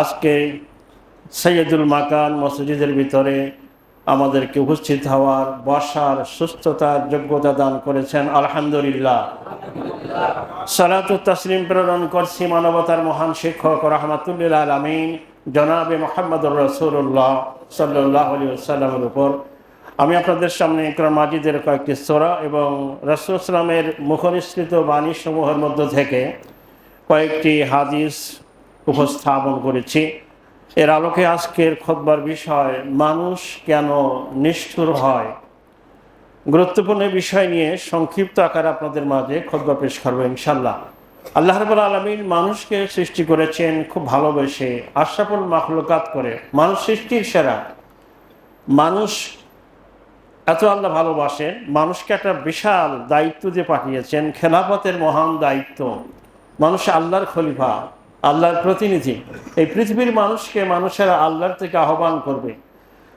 আজকে সৈয়দুল মাকান মসজিদের ভিতরে আমাদেরকে উপস্থিত হওয়ার বসার সুস্থতার যোগ্যতা দান করেছেন, আলহামদুলিল্লাহ। সালাতু তসলিম প্রেরণ করছি মানবতার মহান শিক্ষক রহমাতুল্লিল আলমিন, জনাবে মোহাম্মদুর রসুল্লাহ সাল্লাহ সাল্লামের উপর। আমি আপনাদের সামনে ইকরাম মাজিদের কয়েকটি সোরা এবং রসুল ইসলামের মুখনিসৃত বাণীসমূহের মধ্য থেকে কয়েকটি হাদিস উপস্থাপন করেছি। এর আলোকে আজকের খোদবার বিষয়, মানুষ কেন নিষ্ঠুর হয়? গুরুত্বপূর্ণ বিষয় নিয়ে সংক্ষিপ্ত আকারে আপনাদের মাঝে খোদবা পেশ করব ইনশাল্লাহ আল্লাহ রবুল আলমিন মানুষকে সৃষ্টি করেছেন খুব ভালোবেসে, আশরাফুল মাখলুকাত করে, মানুষ সৃষ্টির সেরা। মানুষ এত আল্লাহ ভালোবাসেন, মানুষকে একটা বিশাল দায়িত্ব দিয়ে পাঠিয়েছেন, খেলাফতের মহান দায়িত্ব। মানুষ আল্লাহর খলিফা। আল্লাহর প্রতিনিধি। এই পৃথিবীর মানুষকে মানুষেরা আল্লাহর থেকে আহ্বান করবে।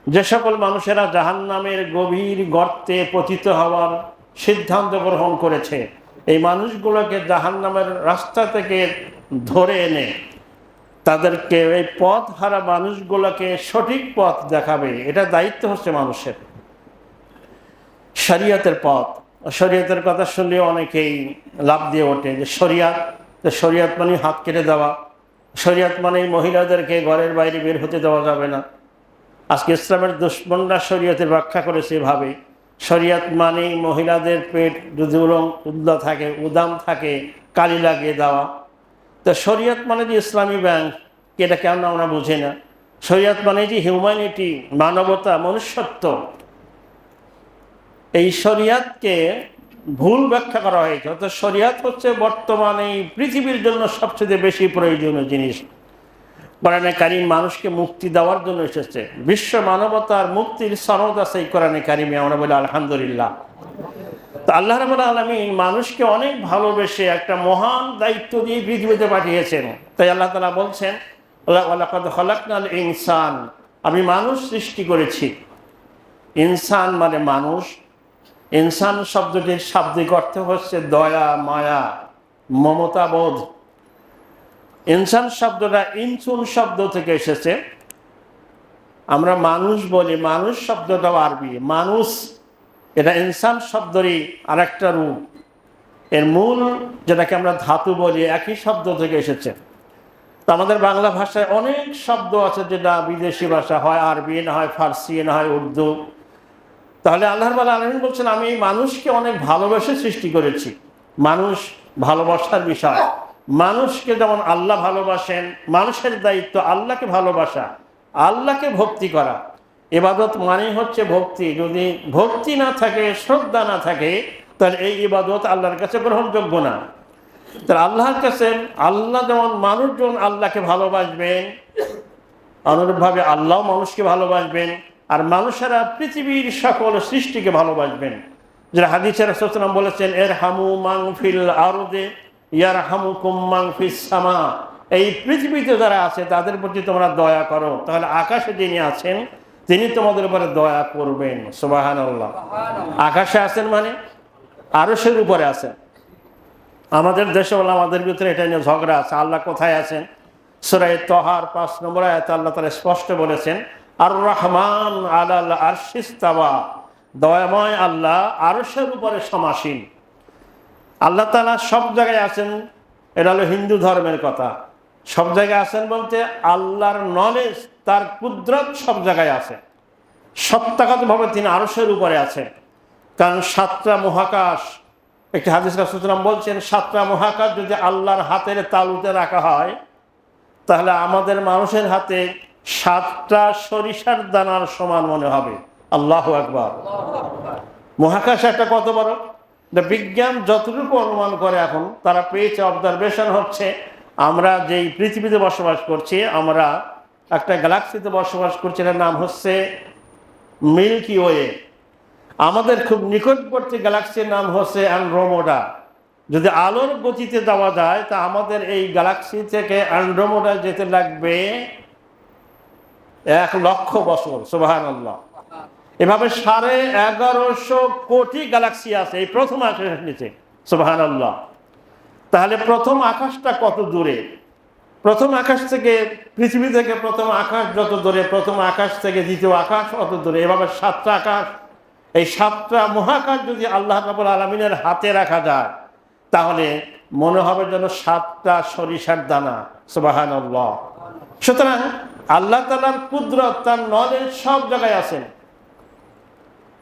যে সকল মানুষেরা জাহান নামের গভীর গর্তে পতিত হওয়ার সিদ্ধান্ত গ্রহণ করেছে, এই মানুষগুলোকে জাহান নামের রাস্তা থেকে ধরে এনে তাদেরকে এই পথ হারা মানুষগুলোকে সঠিক পথ দেখাবে। এটা দায়িত্ব হচ্ছে মানুষের। শরিয়তের পথ। শরীয়তের কথা শুনলে অনেকেই লাভ দিয়ে ওঠে যে শরিয়াত তো শরিয়াত মানে হাত কেটে দেওয়া, শরিয়াত মানে মহিলাদেরকে ঘরের বাইরে বের হতে দেওয়া যাবে না। আজকে ইসলামের দুশ্মনরা শরীয়তের ব্যাখ্যা করেছে এভাবে, শরিয়াত মানে মহিলাদের পেট যদি উদ্দা থাকে, উদাম থাকে, কালি লাগিয়ে দেওয়া। তো শরিয়ত মানে যে ইসলামী ব্যাংক, এটা কেন আমরা বুঝি না? শরিয়াত মানে যে হিউম্যানিটি মানবতা, মনুষ্যত্ব। এই শরিয়াতকে ভুল ব্যাখ্যা করা হয়েছে। অর্থাৎ শরিয়াত হচ্ছে বর্তমানে এই পৃথিবীর জন্য সবচেয়ে বেশি প্রয়োজনীয় জিনিস। কোরআনে কারিম মানুষকে মুক্তি দেওয়ার জন্য এসেছে। বিশ্ব মানবতার মুক্তির সনদ আছে এই কোরআনে কারিমে, আমরা বলি আলহামদুলিল্লাহ। তো আল্লাহ রবুল আলমিন মানুষকে অনেক ভালোবেসে একটা মহান দায়িত্ব দিয়ে পৃথিবীতে পাঠিয়েছেন। তাই আল্লাহ তালা বলছেন হলাকনাল ইনসান আমি মানুষ সৃষ্টি করেছি। ইনসান মানে মানুষ ইনসান শব্দটির শাব্দিক অর্থ হচ্ছে দয়া, মায়া, মমতাবোধ। ইনসান শব্দটা ইনসুন শব্দ থেকে এসেছে। আমরা মানুষ বলি, মানুষ শব্দটাও আরবি। মানুষ, এটা ইনসান শব্দেরই আরেকটা রূপ। এর মূল যেটাকে আমরা ধাতু বলি, একই শব্দ থেকে এসেছে। তো আমাদের বাংলা ভাষায় অনেক শব্দ আছে যেটা বিদেশি ভাষা হয়, আরবি না হয়, ফার্সি না হয়, উর্দু। তাহলে আল্লাহর বালা আলমিন বলছেন, আমি মানুষকে অনেক ভালোবেসে সৃষ্টি করেছি। মানুষ ভালোবাসার বিষয়। মানুষকে যেমন আল্লাহ ভালোবাসেন, মানুষের দায়িত্ব আল্লাহকে ভালোবাসা, আল্লাহকে ভক্তি করা। এবাদত মানে হচ্ছে ভক্তি। যদি ভক্তি না থাকে, শ্রদ্ধা না থাকে, তাহলে এই ইবাদত আল্লাহর কাছে গ্রহণযোগ্য না। তাহলে আল্লাহর কাছে আল্লাহ যেমন মানুষজন আল্লাহকে ভালোবাসবেন, অনুরূপভাবে আল্লাহ মানুষকে ভালোবাসবেন। আর মানুষেরা পৃথিবীর সকল সৃষ্টিকে ভালোবাসবেন। যারা হাদিসের সচনাম বলেছেন এর হামু মাংফিল আরদে ইয়ার হামু কুম্মাং ফিসামা এই পৃথিবীতে যারা আছে, তাদের প্রতি তোমরা দয়া করো। তাহলে আকাশে যিনি আছেন, তিনি তোমাদের উপরে দয়া করবেন। সোবাহান আকাশে আছেন মানে আরসের উপরে আছেন। আমাদের দেশে বলে আমাদের ভিতরে এটা নিয়ে ঝগড়া আছে। আল্লাহ কোথায় আছেন? সুরাই তহার পাঁচ নম্বর আয়তে আল্লাহ তারা স্পষ্ট বলেছেন আর রহমান আল্লাহ আরশিস্তাবা দয়াময় আল্লাহ আরসের উপরে সমাসীন। আল্লাহ তালা সব জায়গায় আছেন, এটা হলো হিন্দু ধর্মের কথা। সব জায়গায় আছেন বলতে আল্লাহর নলেজ তার কুদরত সব জায়গায় আছে। সত্যাগতভাবে তিনি আরসের উপরে আছেন। কারণ সাতটা মহাকাশ, একটি হাদিস রাসুলাম বলছেন, সাতটা মহাকাশ যদি আল্লাহর হাতের তালুতে রাখা হয়, তাহলে আমাদের মানুষের হাতে সাতটা সরিষার দানার সমান মনে হবে। আল্লাহ একবার মহাকাশ একটা কত বড়? বিজ্ঞান যতটুকু অনুমান করে এখন, তারা পেয়েছে অবজারভেশন হচ্ছে, আমরা যেই পৃথিবীতে বসবাস করছি, আমরা একটা গ্যালাক্সিতে বসবাস করছি এটার নাম হচ্ছে মিল্কি ওয়ে। আমাদের খুব নিকটবর্তী গ্যালাক্সির নাম হচ্ছে অ্যান্ড্রোমোডা। যদি আলোর গতিতে যাওয়া যায়, তা আমাদের এই গ্যালাক্সি থেকে অ্যান্ড্রোমোডা যেতে লাগবে এক লক্ষ বছর সুবাহান আল্লাহ এভাবে সাড়ে এগারোশো কোটি গ্যালাক্সি আছে, এই প্রথম আকাশের নিচে সুবাহান আল্লাহ তাহলে প্রথম আকাশটা কত দূরে? প্রথম আকাশ থেকে, পৃথিবী থেকে প্রথম আকাশ যত দূরে, প্রথম আকাশ থেকে দ্বিতীয় আকাশ অত দূরে, এভাবে সাতটা আকাশ। এই সাতটা মহাকাশ যদি আল্লাহ রাবুল আলমিনের হাতে রাখা যায়, তাহলে মনে হবে যেন সাতটা সরিষার দানা সুবাহান সুতরাং আল্লাহ তালার কুদরত, তার নলেজ সব জায়গায় আছেন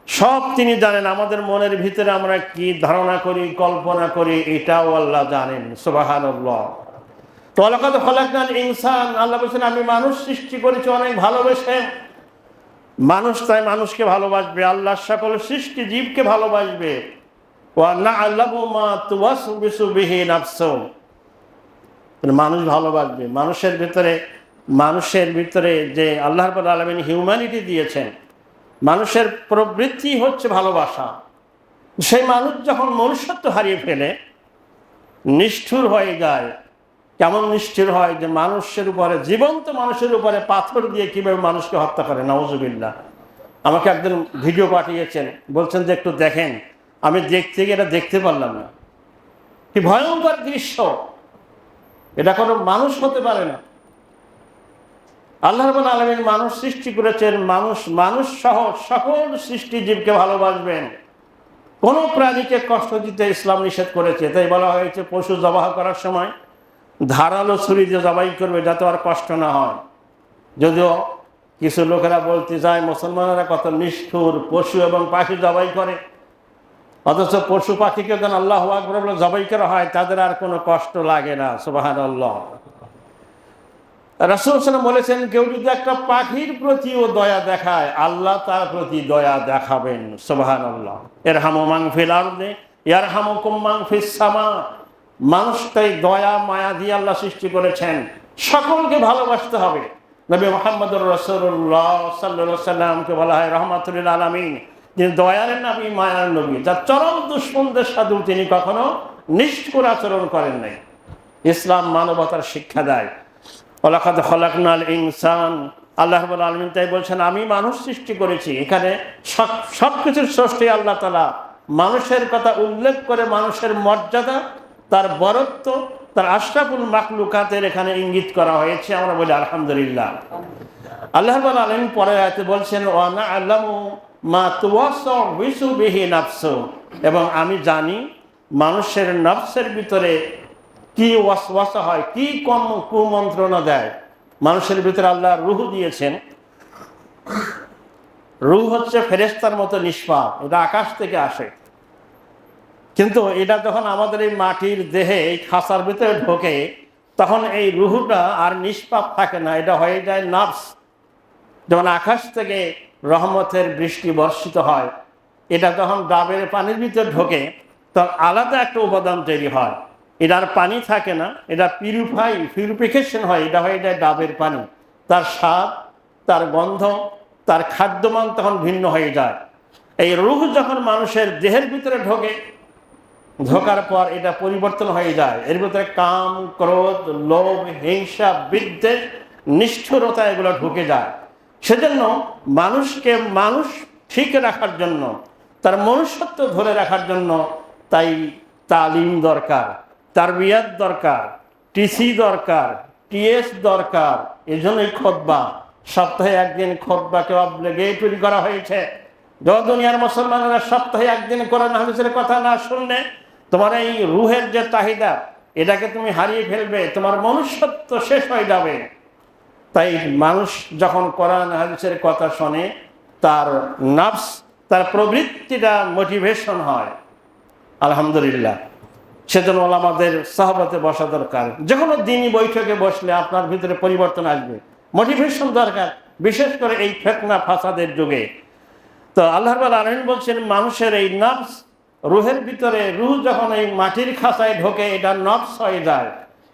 সব তিনি জানেন, আমাদের মনের ভিতরে আমরা কি ধারণা করি, কল্পনা করি, এটাও আল্লাহ জানেন সুবাহান তো আলাকাত ফলাকান ইনসান, আল্লাহ বলছেন, আমি মানুষ সৃষ্টি করেছি, অনেক ভালোবেসে। মানুষ তাই মানুষকে ভালোবাসবে, আল্লাহ সকল সৃষ্টি জীবকে ভালোবাসবে। ও না মা তুয়াস বিসু বিহীন মানুষ ভালোবাসবে, মানুষের ভিতরে মানুষের ভিতরে যে আল্লাহর পর আলমিন হিউম্যানিটি দিয়েছেন, মানুষের প্রবৃত্তি হচ্ছে ভালোবাসা। সেই মানুষ যখন মনুষ্যত্ব হারিয়ে ফেলে, নিষ্ঠুর হয়ে যায়। কেমন নিষ্ঠুর হয় যে মানুষের উপরে, জীবন্ত মানুষের উপরে পাথর দিয়ে কীভাবে মানুষকে হত্যা করে? নওয়াজুবিল্লা আমাকে একজন ভিডিও পাঠিয়েছেন, বলছেন যে একটু দেখেন। আমি দেখতে গিয়ে এটা দেখতে পারলাম না। কি ভয়ঙ্কর দৃশ্য। এটা কোনো মানুষ হতে পারে না। আল্লাহ রবুল আলমিন মানুষ সৃষ্টি করেছেন, মানুষ মানুষ সহ সকল সৃষ্টি জীবকে ভালোবাসবেন। কোনো প্রাণীকে কষ্ট দিতে ইসলাম নিষেধ করেছে, তাই বলা হয়েছে পশু জবাহ করার সময় ধারালো ছুরি দিয়ে জবাই করবে যাতে আর কষ্ট না হয়। যদিও কিছু লোকেরা বলতে চায় মুসলমানেরা কত নিষ্ঠুর, পশু এবং পাখি জবাই করে। অথচ পশু পাখিকে যেন আল্লাহ আকবর জবাই করা হয়, তাদের আর কোনো কষ্ট লাগে না সুবাহান আল্লাহ রাসুল বলেছেন, কেউ যদি একটা পাখির প্রতিও দয়া দেখায়, আল্লাহ তার প্রতি দয়া দেখাবেন। সোবাহান আল্লাহ এর হামো মাংফিল আর্দে ইয়ার হামো কুম্মাং সামা। মানুষ তাই দয়া, মায়া দিয়ে আল্লাহ সৃষ্টি করেছেন। সকলকে ভালোবাসতে হবে। নবী মোহাম্মদ রসুল্লাহ সাল্লা সাল্লামকে বলা হয় রহমাতুল্লাহ আলমিন। যিনি দয়ার নবী, মায়ার নবী, যার চরম দুশ্মনদের সাধু তিনি কখনো নিষ্ঠুর আচরণ করেন নাই। ইসলাম মানবতার শিক্ষা দেয়। ওলাকাদ ইনসান। আল্লাহ আলমিন তাই বলছেন, আমি মানুষ সৃষ্টি করেছি, এখানে সব সব কিছুর স্রষ্টি আল্লাহ তালা মানুষের কথা উল্লেখ করে মানুষের মর্যাদা, তার বরত্ব, তার আশরাফুল মাকলুকাতের এখানে ইঙ্গিত করা হয়েছে, আমরা বলি আলহামদুলিল্লাহ। আল্লাহ আলম পরে আয়তে বলছেন, ওয়ানা মা তুয়াসু বিহি এবং আমি জানি, মানুষের নফসের ভিতরে কি ওয়াসওয়াসা হয়, কি কম কুমন্ত্রণা দেয়? মানুষের ভিতরে আল্লাহ রুহ দিয়েছেন। রুহ হচ্ছে ফেরেস্তার মতো নিষ্পাপ, এটা আকাশ থেকে আসে। কিন্তু এটা যখন আমাদের এই মাটির দেহে, এই খাসার ভিতরে ঢোকে, তখন এই রুহুটা আর নিষ্পাপ থাকে না, এটা হয়ে যায় নার্ভস যেমন আকাশ থেকে রহমতের বৃষ্টি বর্ষিত হয়, এটা যখন ডাবের পানির ভিতরে ঢোকে, তখন আলাদা একটা উপাদান তৈরি হয়। এটার পানি থাকে না, এটা পিউরিফাই পিউরিফিকেশন হয়, এটা হয় এটা ডাবের পানি। তার স্বাদ, তার গন্ধ, তার খাদ্যমান তখন ভিন্ন হয়ে যায়। এই রুহ যখন মানুষের দেহের ভিতরে ঢোকে, ঢোকার পর এটা পরিবর্তন হয়ে যায়। এর ভিতরে কাম, ক্রোধ, লোভ, হিংসা, বিদ্বেষ, নিষ্ঠুরতা এগুলো ঢুকে যায়। সেজন্য মানুষকে মানুষ ঠিক রাখার জন্য, তার মনুষ্যত্ব ধরে রাখার জন্য তাই তালিম দরকার। তারবিয়াত দরকার, টিসি দরকার, টিএস দরকার এই জন্যই খোদ্া সপ্তাহে একদিন খোদ্বাকে অব্লিগেটরি করা হয়েছে। দুনিয়ার মুসলমানেরা সপ্তাহে একদিন কোরআন হাদিসের কথা না শুনলে তোমার এই রুহের যে চাহিদা, এটাকে তুমি হারিয়ে ফেলবে, তোমার মনুষ্যত্ব শেষ হয়ে যাবে। তাই মানুষ যখন কোরআন হাদিসের কথা শোনে, তার নাফস, তার প্রবৃত্তিটা মোটিভেশন হয়। আলহামদুলিল্লাহ। সেজন্য আমাদের সহবতে বসা দরকার। যে কোনো দিনই বৈঠকে বসলে আপনার ভিতরে পরিবর্তন আসবে। মোটিভেশন দরকার, বিশেষ করে এই ফেতনা ফাসাদের যুগে। তো আল্লাহ আলমিন বলছেন, মানুষের এই নফস, রুহের ভিতরে রুহ যখন এই মাটির খাঁচায় ঢোকে, এটা নফস হয়ে যায়।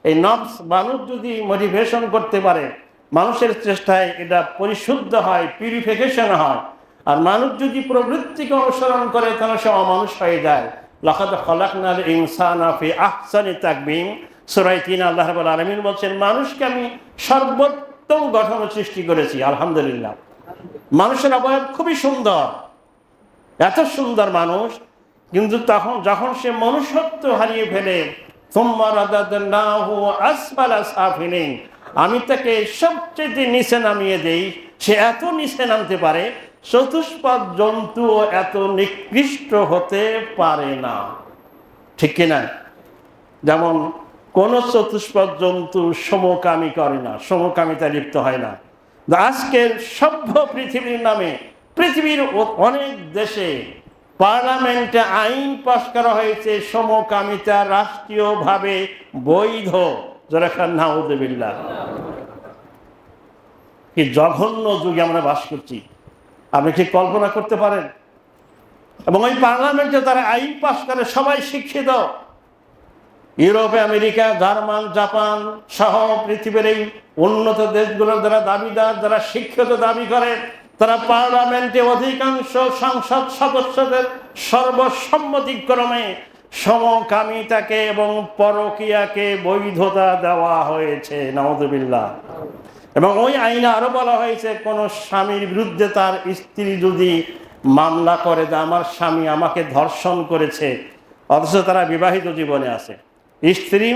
এই নফস মানুষ যদি মোটিভেশন করতে পারে, মানুষের চেষ্টায় এটা পরিশুদ্ধ হয় পিউরিফিকেশন হয়। আর মানুষ যদি প্রবৃত্তিকে অনুসরণ করে, তাহলে সে অমানুষ হয়ে যায়। লাখাদ খলাকনাল ইনসান ফি আহসানি তাকবিম। সুরাই তিন, আল্লাহ রাব্বুল আলামিন বলছেন, মানুষকে আমি সর্বোত্তম গঠন সৃষ্টি করেছি, আলহামদুলিল্লাহ। মানুষের অবয়ব খুবই সুন্দর। এত সুন্দর মানুষ, কিন্তু তখন যখন সে মনুষ্যত্ব হারিয়ে ফেলে আমি তাকে সবচেয়ে নিচে নামিয়ে দেই, সে এত নিচে নামতে পারে চতুষ্পদ জন্তু এত নিকৃষ্ট হতে পারে না। ঠিক কিনা? যেমন কোন চতুষ্পদ জন্তু সমকামী করে না, সমকামিতা লিপ্ত হয় না। আজকের সভ্য পৃথিবীর নামে, পৃথিবীর অনেক দেশে পার্লামেন্টে আইন পাশ করা হয়েছে সমকামিতা রাষ্ট্রীয়ভাবে বৈধ। যারা খান নাউদ্দিল্লা কি জঘন্য যুগে আমরা বাস করছি। আপনি কি কল্পনা করতে পারেন? এবং ওই পার্লামেন্টে তারা আইন পাশ করে সবাই শিক্ষিত। ইউরোপে আমেরিকা, জার্মান, জাপান সহ পৃথিবীর এই উন্নত দেশগুলোর যারা দাবিদার, যারা শিক্ষিত দাবি করে, তারা পার্লামেন্টে অধিকাংশ সংসদ সদস্যদের সর্বসম্মতিক্রমে সমকামিতাকে এবং পরকীয়াকে বৈধতা দেওয়া হয়েছে। নওয়াজবিল্লাহ এবং ওই আইনে আরও বলা হয়েছে, কোন স্বামীর বিরুদ্ধে তার স্ত্রী যদি মামলা করে যে আমার স্বামী আমাকে ধর্ষণ করেছে, অথচ তারা বিবাহিত জীবনে আছে। স্ত্রী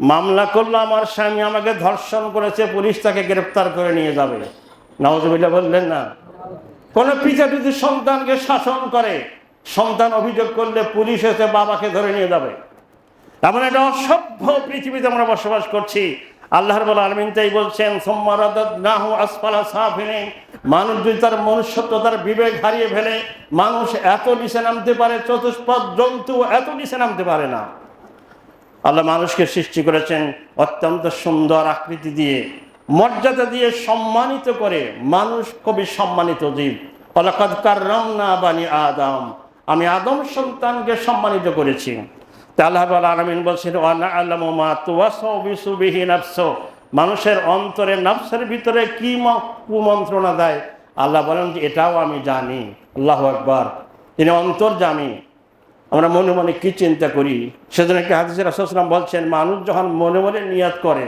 মামলা করল, আমার স্বামী আমাকে ধর্ষণ করেছে, পুলিশ তাকে গ্রেপ্তার করে নিয়ে যাবে। নওয়াজবিল্লা বললেন না। কোন পিতা যদি সন্তানকে শাসন করে, সন্তান অভিযোগ করলে পুলিশ এসে বাবাকে ধরে নিয়ে যাবে। এমন একটা অসভ্য পৃথিবীতে আমরা বসবাস করছি। আল্লাহর বলা আলমিন তাই বলছেন নাহু আসফালা সাফিনে মানুষ যদি তার মনুষ্যত্ব, তার বিবেক হারিয়ে ফেলে, মানুষ এত নিচে নামতে পারে, চতুষ্পদ জন্তু এত নিচে নামতে পারে না। আল্লাহ মানুষকে সৃষ্টি করেছেন অত্যন্ত সুন্দর আকৃতি দিয়ে, মর্যাদা দিয়ে সম্মানিত করে। মানুষ কবি সম্মানিত জীব। অলাকাদ কাররামনা বানি আদম। আমি আদম সন্তানকে সম্মানিত করেছি। আল্লাহ বলছেন আল্লাহ মানুষের অন্তরে নফসের ভিতরে কি কুমন্ত্রণা দেয়? আল্লাহ বলেন যে, এটাও আমি জানি। আল্লাহ আকবার। তিনি অন্তর জানি। আমরা মনে মনে কি চিন্তা করি? সেজন্য একটা হাদিসের রাসুলাম বলছেন, মানুষ যখন মনে মনে নিয়াত করে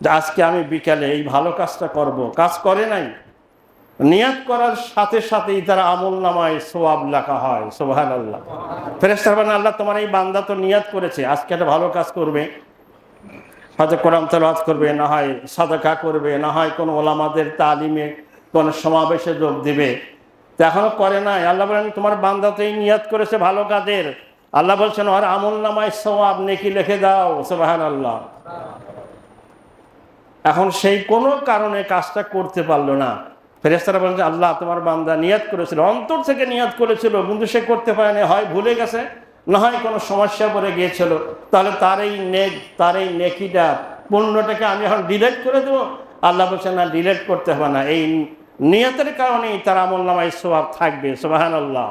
যে, আজকে আমি বিকালে এই ভালো কাজটা করব। কাজ করে নাই। নিয়াত করার সাথে সাথেই তার আমল নামায় সোয়াব লেখা হয় সোহান আল্লাহ ফেরেস্তার বান আল্লাহ তোমার এই বান্দা তো নিয়াত করেছে, আজকে একটা ভালো কাজ করবে। হয়তো কোরআন তেলাওয়াত করবে, না হয় সাদাকা করবে, না হয় কোনো ওলামাদের তালিমে কোনো সমাবেশে যোগ দিবে। তো এখনও করে নাই। আল্লাহ বলেন, তোমার বান্দা তো এই নিয়াত করেছে ভালো কাজের। আল্লাহ বলছেন আর আমল নামায় সওয়াব নেকি লিখে দাও সোবাহান আল্লাহ এখন সেই কোনো কারণে কাজটা করতে পারল না। ফেরেস্তারা বলেন যে আল্লাহ তোমার বান্দা নিয়াত করেছিল, অন্তর থেকে নিয়াত করেছিল, কিন্তু সে করতে পারেনি, হয় ভুলে গেছে, না হয় কোনো সমস্যা পড়ে গিয়েছিল। তাহলে তার এই নেক, তার এই নেকিটা পণ্যটাকে আমি এখন ডিলেট করে দেবো? আল্লাহ বলছেন, না ডিলেট করতে হবে না। এই নিয়তের কারণেই তার আমল নামায় স্বভাব থাকবে সোবাহান আল্লাহ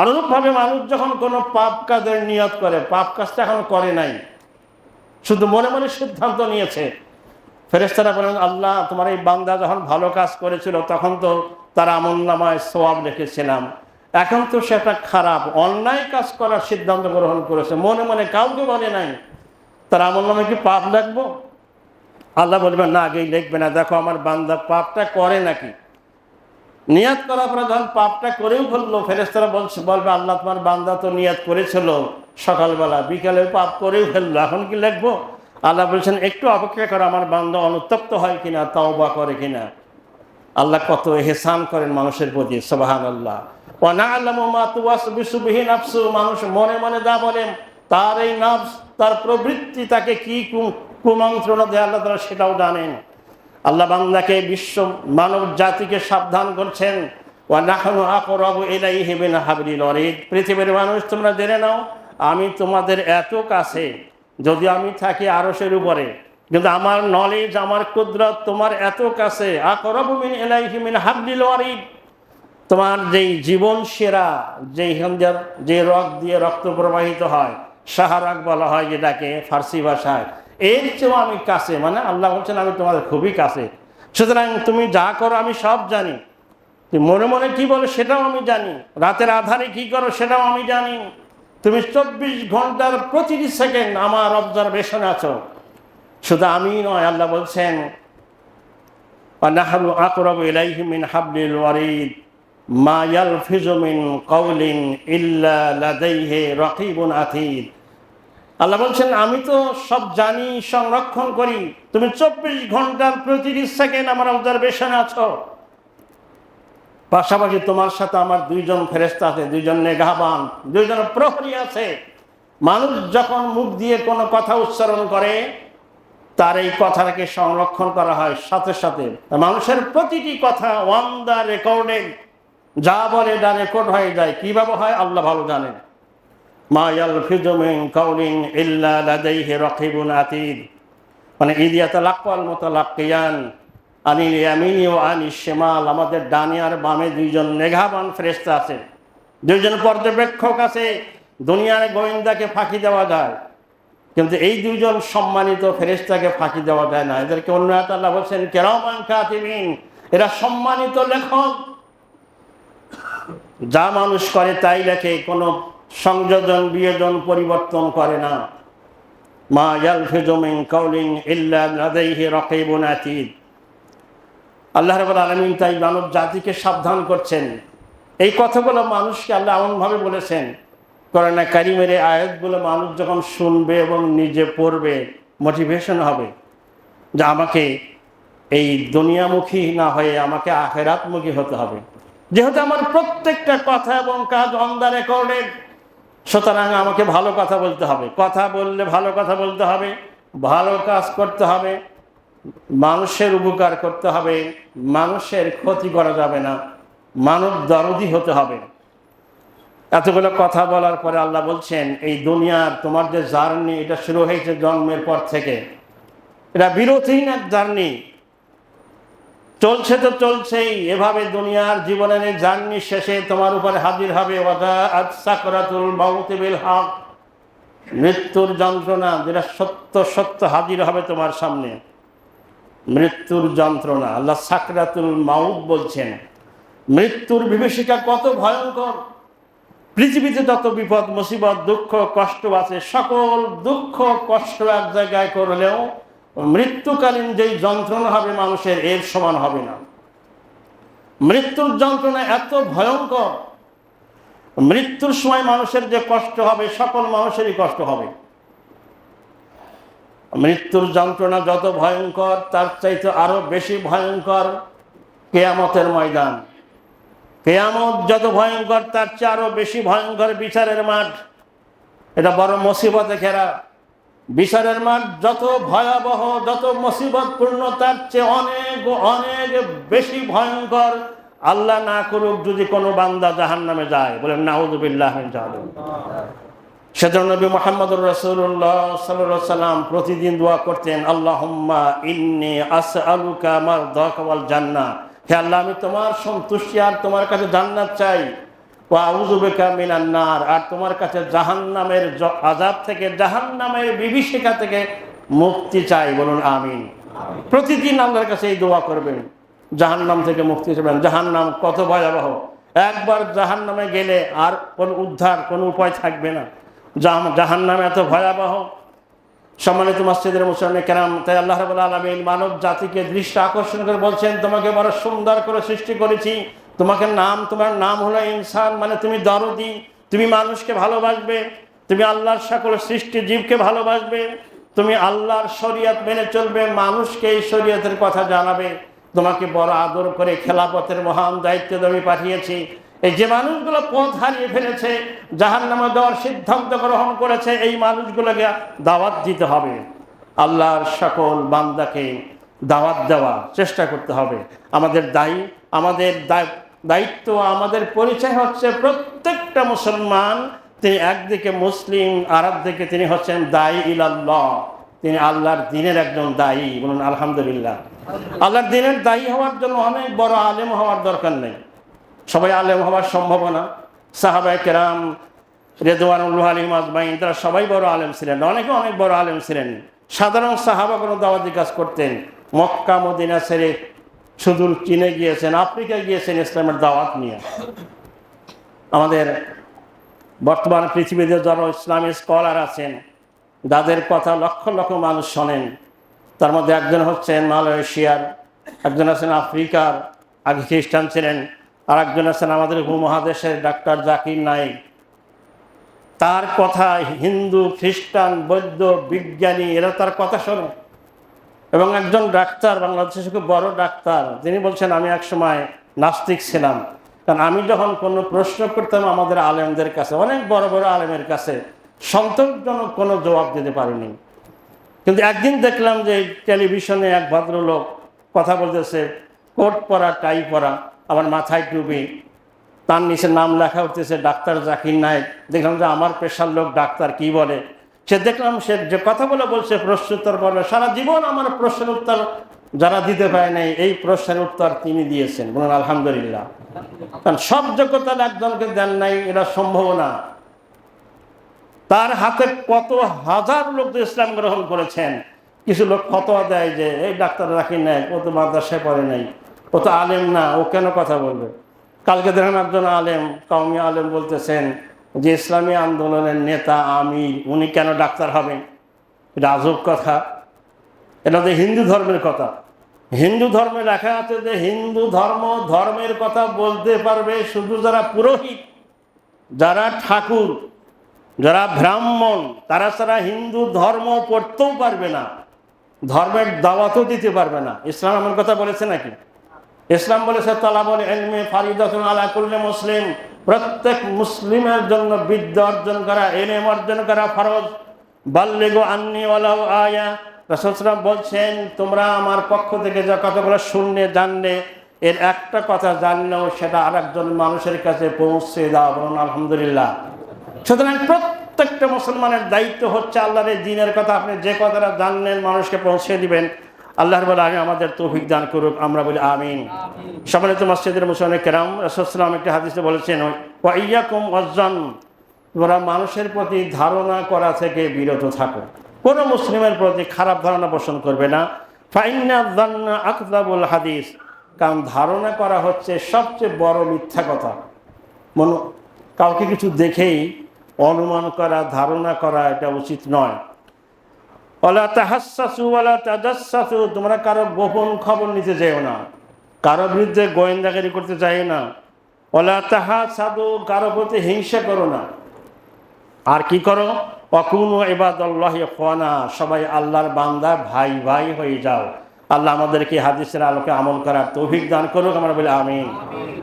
অনুরূপভাবে মানুষ যখন কোনো পাপ কাজের নিয়ত করে, পাপ কাজটা এখন করে নাই, শুধু মনে মনে সিদ্ধান্ত নিয়েছে ফেরেস্তারা বলেন, আল্লাহ, তোমার এই বান্দা যখন ভালো কাজ করেছিল, তখন তো তার আমল নামায় সোয়াব রেখেছিলাম। এখন তো সেটা খারাপ, অন্যায় কাজ করার সিদ্ধান্ত গ্রহণ করেছে। মনে মনে কাউকে বলে নাই। তার আমল নামে কি পাপ লাগবো? আল্লাহ বলবেন, না, আগেই লিখবে না। দেখো, আমার বান্দা পাপটা করে নাকি? নিয়াত করার পরে যখন পাপটা করেও ফেলল। ফেরেস্তারা বলছে, বলবে, আল্লাহ, তোমার বান্দা তো নিয়াত করেছিল সকালবেলা, বিকালে পাপ করেও ফেলল। এখন কি লিখব? আল্লাহ বলছেন, একটু অপেক্ষা করো, আমার বান্দা অনুতপ্ত হয় কিনা তাও বা করে কিনা। আল্লাহ কত এহসান করেন মানুষের প্রতি সবাহান আল্লাহ না আল্লাহ মানুষ মনে মনে যা বলেন তার এই নাফস, তার প্রবৃত্তি তাকে কি কুমন্ত্রণা দেয় আল্লাহ তারা সেটাও জানেন। আল্লাহ বান্দাকে বিশ্ব মানব জাতিকে সাবধান করছেন। ও নাহনু আকরাবু ইলাইহি মিন হাবলিল ওয়ারিদ পৃথিবীর মানুষ, তোমরা জেনে নাও, আমি তোমাদের এত কাছে যদি আমি থাকি আরশের উপরে, কিন্তু আমার নলেজ আমার কুদরত তোমার এত কাছে তোমার যেই জীবন সেরা, যেই হন্দার যে রক দিয়ে রক্ত প্রবাহিত হয় সাহারাক বলা হয় যেটাকে ফার্সি ভাষায়। এর চেয়েও আমি কাছে মানে আল্লাহ বলছেন আমি তোমাদের খুবই কাছে। সুতরাং তুমি যা করো আমি সব জানি। মনে মনে কি বলো সেটাও আমি জানি। রাতের আধারে কি করো সেটাও আমি জানি। তুমি চব্বিশ ঘণ্টার প্রতিটি সেকেন্ড আমার অবজারভেশন আছো। শুধু আমি নয়, আল্লাহ বলছেন নাহালু আকরব ইলাইহিমিন হাবলিল ওয়ারিদ, মা ইয়ালফিজু মিন কাউলিন ইল্লা লাদাইহি রাকিবুন আতীদ। আল্লাহ বলছেন, আমি তো সব জানি, সংরক্ষণ করি। তুমি চব্বিশ ঘণ্টার প্রতিটি সেকেন্ড আমার অবজারভেশন আছো। পাশাপাশি তোমার সাথে আমার দুইজন ফেরেস্তা আছে, দুইজন নেগাবান দুইজন প্রহরী আছে। মানুষ যখন মুখ দিয়ে কোনো কথা উচ্চারণ করে, তার এই কথাটাকে সংরক্ষণ করা হয় সাথে সাথে। মানুষের প্রতিটি কথা ওয়ান দ্য রেকর্ডে যা বলে যা রেকর্ড হয়ে যায়। কীভাবে হয়? আল্লাহ ভালো জানেন। মা ইয়ালফিজু মিন কাউলিন ইল্লা লাদাইহি রাকিবুন আতীদ মানে ইদিয়াত লাক্কাল মুতালাক্কিয়ান। আনিল ইয়ামিনি ও আনিস শিমাল, আমাদের ডানে আর বামে দুইজন মেঘাবান ফেরেশতা আছে। দুইজন পর্যবেক্ষক আছে, দুনিয়ার গোয়েন্দাকে ফাঁকি দেওয়া যায়। কিন্তু এই দুইজন সম্মানিত ফেরেশতাকে ফাঁকি দেওয়া যায় না। এদেরকে অন্য আল্লাহ বলছেন, কেরামান কাতিবিন এরা সম্মানিত লেখক। যা মানুষ করে তাই লেখে, কোনো সংযোজন, বিয়োজন, পরিবর্তন করে না। মা ইয়ালফিজু মিন কাউলিন ইল্লা লাদাইহি রাকিবুন আতীদ। আল্লাহ রাব্বুল আলামিন তাই মানব জাতিকে সাবধান করছেন। এই কথাগুলো মানুষকে আল্লাহ এমনভাবে বলেছেন করোনা কারিমের এই আয়াতগুলো মানুষ যখন শুনবে এবং নিজে পড়বে মোটিভেশন হবে যে আমাকে এই দুনিয়ামুখী না হয়ে আমাকে আখেরাতমুখী হতে হবে। যেহেতু আমার প্রত্যেকটা কথা এবং কাজ অন দ্য সুতরাং আমাকে ভালো কথা বলতে হবে। কথা বললে ভালো কথা বলতে হবে, ভালো কাজ করতে হবে মানুষের উপকার করতে হবে, মানুষের ক্ষতি করা যাবে না, মানব দরদি হতে হবে। এতগুলো কথা বলার পরে আল্লাহ বলছেন, এই দুনিয়ার তোমার যে জার্নি, এটা শুরু হয়েছে জন্মের পর থেকে। এটা বিরোধীন এক জার্নি। চলছে তো চলছেই, এভাবে দুনিয়ার জীবনের জার্নি শেষে তোমার উপরে হাজির হবে। মৃত্যুর যন্ত্রণা যেটা সত্য সত্য হাজির হবে তোমার সামনে। মৃত্যুর যন্ত্রণা। আল্লাহ সাকরাতুল মাউত বলছেন, মৃত্যুর বিভীষিকা কত ভয়ঙ্কর। পৃথিবীতে যত বিপদ, মুসিবত, দুঃখ, কষ্ট আছে, সকল দুঃখ, কষ্ট এক জায়গায় করলেও মৃত্যুকালীন যেই যন্ত্রণা হবে মানুষের, এর সমান হবে না। মৃত্যুর যন্ত্রণা এত ভয়ঙ্কর। মৃত্যুর সময় মানুষের যে কষ্ট হবে, সকল মানুষেরই কষ্ট হবে। মৃত্যুর যন্ত্রণা যত ভয়ঙ্কর, তার চাইতে আরও বেশি ভয়ঙ্কর কেয়ামতের ময়দান। কেয়ামত যত ভয়ঙ্কর, তার চেয়ে আরও বেশি ভয়ঙ্কর বিচারের মাঠ। এটা বড় মুসিবতে ঘেরা। বিচারের মাঠ যত ভয়াবহ, যত মুসিবতপূর্ণ, তার চেয়ে অনেক অনেক বেশি ভয়ঙ্কর। আল্লাহ না করুক যদি কোনো বান্দা জাহান নামে যায়। বলেন নাউজুবিল্লাহ সেজন্য নবী মোহাম্মদ রসুল্লাহ সাল্লাহ সাল্লাম প্রতিদিন দোয়া করতেন আল্লাহম্মা ইন্নি আস আলুকা আমার দোয়াকাল জান্না হে আল্লাহ আমি তোমার সন্তুষ্টি আর তোমার কাছে জান্নাত চাই। ও আউজুবেকা মিনান্নার আর তোমার কাছে জাহান নামের আজাব থেকে জাহান নামের বিভীষিকা থেকে মুক্তি চাই। বলুন আমিন। প্রতিদিন আল্লাহর কাছে এই দোয়া করবেন। জাহান নাম থেকে মুক্তি চাইবেন। জাহান নাম কত ভয়াবহ। একবার জাহান নামে গেলে আর কোনো উদ্ধার কোনো উপায় থাকবে না। জাহান নামে এত ভয়াবহ সম্মানিত মসজিদের মুসলমান কেরাম, তাই আল্লাহ রবুল্লা আলমিন মানব জাতিকে দৃষ্টি আকর্ষণ করে বলছেন, তোমাকে বড় সুন্দর করে সৃষ্টি করেছি। তোমাকে নাম, তোমার নাম হলো ইনসান মানে তুমি দরদি। তুমি মানুষকে ভালোবাসবে। তুমি আল্লাহর সকল সৃষ্টি জীবকে ভালোবাসবে। তুমি আল্লাহর শরীয়ত মেনে চলবে। মানুষকে এই শরীয়তের কথা জানাবে। তোমাকে বড় আদর করে খেলাপথের মহান দায়িত্ব আমি পাঠিয়েছি। এই যে মানুষগুলো পথ হারিয়ে ফেলেছে জাহান নামে দেওয়ার সিদ্ধান্ত গ্রহণ করেছে, এই মানুষগুলোকে দাওয়াত দিতে হবে। আল্লাহর সকল বান্দাকে দাওয়াত দেওয়া চেষ্টা করতে হবে। আমাদের দায়ী, আমাদের দায়িত্ব, আমাদের পরিচয় হচ্ছে প্রত্যেকটা মুসলমান। তিনি একদিকে মুসলিম আর একদিকে তিনি হচ্ছেন দায়ী ইলাল্লাহ। তিনি আল্লাহর দিনের একজন দায়ী। বলুন, আলহামদুলিল্লাহ। আল্লাহর দিনের দায়ী হওয়ার জন্য অনেক বড় আলেম হওয়ার দরকার নেই। সবাই আলেম হওয়ার সম্ভাবনা। সাহাবাই কেরাম রেদওয়ানুল্লাহ আলিম আজমাইন, তারা সবাই বড় আলেম ছিলেন অনেকে অনেক বড় আলেম ছিলেন। সাধারণ সাহাবা কোনো দাওয়াতি কাজ করতেন, মক্কা, মদিনা ছেড়ে সুদূর চীনে গিয়েছেন, আফ্রিকায় গিয়েছেন ইসলামের দাওয়াত নিয়ে। আমাদের বর্তমান পৃথিবীতে যারা ইসলামী স্কলার আছেন যাদের কথা লক্ষ লক্ষ মানুষ শোনেন। তার মধ্যে একজন হচ্ছেন মালয়েশিয়ার, একজন আছেন আফ্রিকার, আগে খ্রিস্টান ছিলেন। আর একজন আছেন আমাদের উপমহাদেশের ডাক্তার জাকির নাইক। তার কথা হিন্দু, খ্রিস্টান, বৌদ্ধ, বিজ্ঞানী, এরা তার কথা শোনে। এবং একজন ডাক্তার, বাংলাদেশের খুব বড় ডাক্তার, তিনি বলছেন, আমি একসময় নাস্তিক ছিলাম। কারণ আমি যখন কোনো প্রশ্ন করতাম আমাদের আলেমদের কাছে, অনেক বড় বড় আলেমের কাছে, সন্তোষজনক কোনো জবাব দিতে পারিনি। কিন্তু একদিন দেখলাম যে টেলিভিশনে এক ভদ্রলোক কথা বলতেছে, কোট পরা, টাই পরা। আবার মাথায় টুপি তার নিচে নাম লেখা উঠতেছে ডাক্তার জাকির নায়ক। দেখলাম যে আমার পেশার লোক ডাক্তার, কি বলে? সে দেখলাম সে যে কথাগুলো বলছে প্রশ্নোত্তর বলবে। সারা জীবন আমার প্রশ্নের উত্তর যারা দিতে পারে নাই, এই প্রশ্নের উত্তর তিনি দিয়েছেন। বলুন আলহামদুলিল্লাহ। কারণ সব যোগ্যতা একজনকে দেন নাই, এটা সম্ভব না। তার হাতে কত হাজার লোক ইসলাম গ্রহণ করেছেন, কিছু লোক ফতোয়া দেয় যে, এই ডাক্তার রাখি নাই ও তো মাদ্রাসায় পড়ে নাই। ও তো আলেম না, ও কেন কথা বলবে? কালকে দেখেন একজন আলেম, কওমি আলেম বলতেছেন যে ইসলামী আন্দোলনের নেতা আমি উনি কেন ডাক্তার হবেন? এটা আজব কথা। এটা তো হিন্দু ধর্মের কথা। হিন্দু ধর্মে লেখা আছে যে হিন্দু ধর্ম ধর্মের কথা বলতে পারবে শুধু যারা পুরোহিত, যারা ঠাকুর, যারা ব্রাহ্মণ, তারা ছাড়া হিন্দু ধর্ম পড়তেও পারবে না। ধর্মের দাওয়াতও দিতে পারবে না। ইসলাম আমার কথা বলেছে নাকি? ইসলাম বলেছে, তালাবল এলমে ফারিদাতুন আলা কুল্লি মুসলিম। প্রত্যেক মুসলিমের জন্য বিদ্যা অর্জন করা এলেম অর্জন করা ফরজ। বাল্যেগো আন্নি ওয়ালাউ আয়া। রসুলাম বলছেন, তোমরা আমার পক্ষ থেকে যা কথাগুলো শুনলে, জানলে, এর একটা কথা জানলেও সেটা আরেকজন মানুষের কাছে পৌঁছে দাও। বলুন, আলহামদুলিল্লাহ। সুতরাং প্রত্যেকটা মুসলমানের দায়িত্ব হচ্ছে আল্লাহর এই দিনের কথা। আপনি যে কথাটা জানলেন, মানুষকে পৌঁছে দিবেন। আল্লাহর বলে আমি আমাদের তৌফিক দান করুক, আমরা বলি আমিন। সম্মানিত মসজিদের মুসলমান কেরাম রসুলাম একটি হাদিসে বলেছেন ওয়াইয়াকুম অজ্জান তোমরা মানুষের প্রতি ধারণা করা থেকে বিরত থাকো। কোনো মুসলিমের প্রতি খারাপ ধারণা পোষণ করবে না। আকদাবুল হাদিস। কারণ ধারণা করা হচ্ছে সবচেয়ে বড় মিথ্যা কথা। মন কাউকে কিছু দেখেই অনুমান করা, ধারণা করা এটা উচিত নয়। ওলা তাহাসু ওলা তাজাসু তোমরা কারও গোপন খবর নিতে যেও না। কারও বিরুদ্ধে গোয়েন্দাগারি করতে চাই না। ওলা তাহা সাধু কারও প্রতি হিংসা করো না। আর কি করো? অকুন এবাদল্লাহ খোয়ানা সবাই আল্লাহর বান্দা, ভাই ভাই হয়ে যাও। আল্লাহ আমাদেরকে হাদিসের আলোকে আমল করার তৌফিক দান করুক, আমরা বলি আমিন।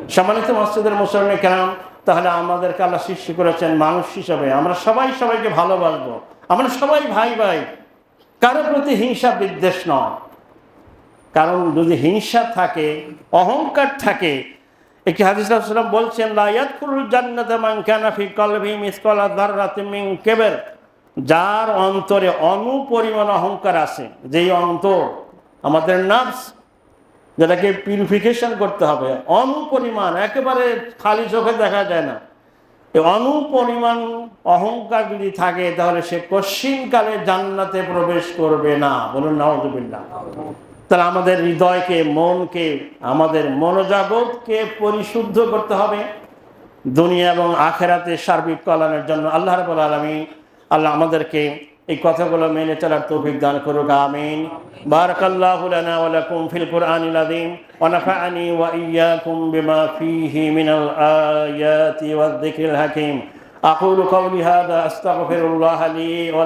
সম্মানিত মসজিদের মুসলমান কেন তাহলে আমাদেরকে আল্লাহ সৃষ্টি করেছেন মানুষ হিসাবে। আমরা সবাই সবাইকে ভালোবাসবো। আমরা সবাই ভাই ভাই। কারও প্রতি হিংসা বিদ্বেষ নয়। কারণ যদি হিংসা থাকে, অহংকার থাকে, একটি হাদিস সাল্লাম বলছেন লায়াত কুরুল জান্নাতে মান কানা ফি কলবি মিসকালা দাররাতিন কেবের। যার অন্তরে অনুপরিমাণ অহংকার আছে, যেই অন্তর আমাদের নার্ভস যেটাকে পিউরিফিকেশন করতে হবে, অনুপরিমাণ, একেবারে খালি চোখে দেখা যায় না। অনুপরিমাণ অহংকার যদি থাকে, তাহলে সে কশ্চিনকালে জান্নাতে প্রবেশ করবে না। বলুন নওয়াজবিল্লা তাহলে আমাদের হৃদয়কে, মনকে, আমাদের মনোজাগতকে পরিশুদ্ধ করতে হবে। দুনিয়া এবং আখেরাতে সার্বিক কল্যাণের জন্য আল্লাহ রবুল আলমী আল্লাহ আমাদেরকে এই কথাগুলো মেনে চলার তৌফিক দান করুক, আমিন। বারাকাল্লাহু লানা ওয়া লাকুম ফিল কুরআনিল আযীম। ওয়া নাফা'ানি ওয়া ইয়্যাকুম বিমা ফীহি মিনাল আয়াতি ওয়ায যিকরিল হাকীম। আকুলু কওলি হাযা, আস্তাগফিরুল্লাহ লি ওয়া